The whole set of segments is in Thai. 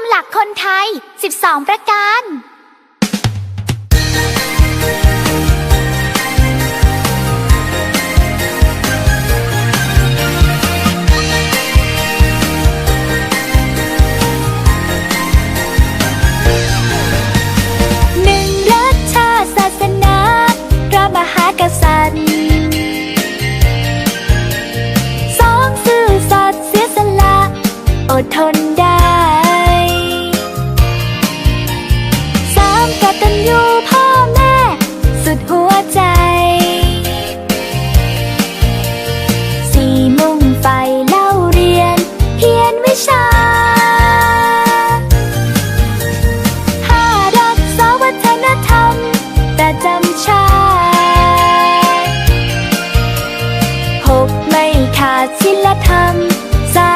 ำหลักคนไทย 12 ประการ หนึ่งรัชาติศาสนาพระมหากษัตริย์สองซื่อสัตเสียสละอดทนได้ำชาพบไม่ขาดศิลธรรมสา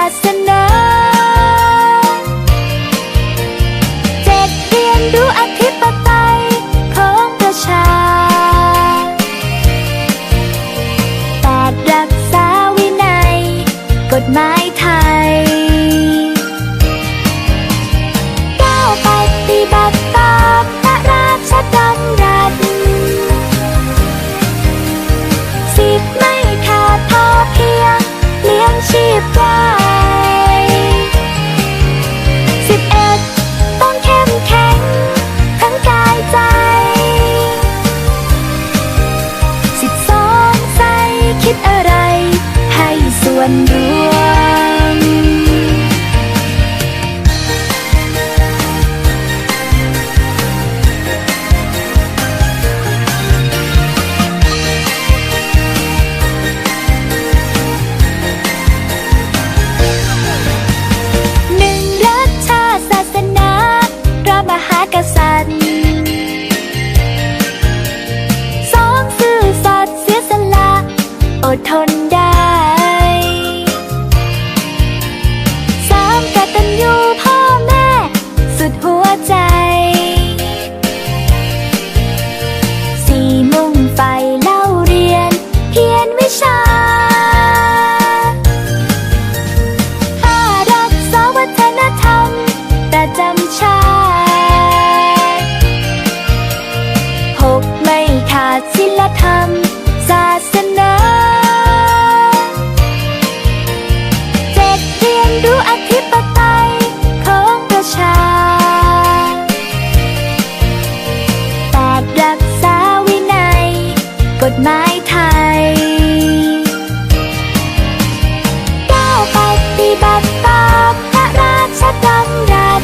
บัติตามพระราชดำรัส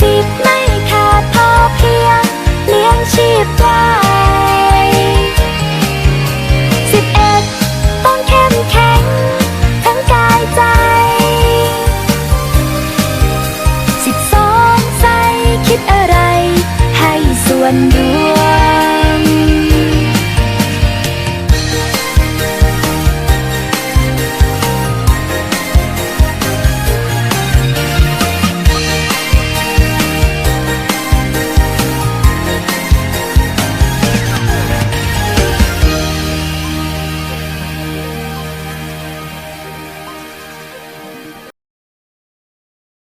สิบไม่ขาดพอเพียง เลี้ยงชีพไวสิบเอ็ดต้องเข้มแข็ง ทั้งกายใจสิบสองใจคิดอะไร ให้ส่วนร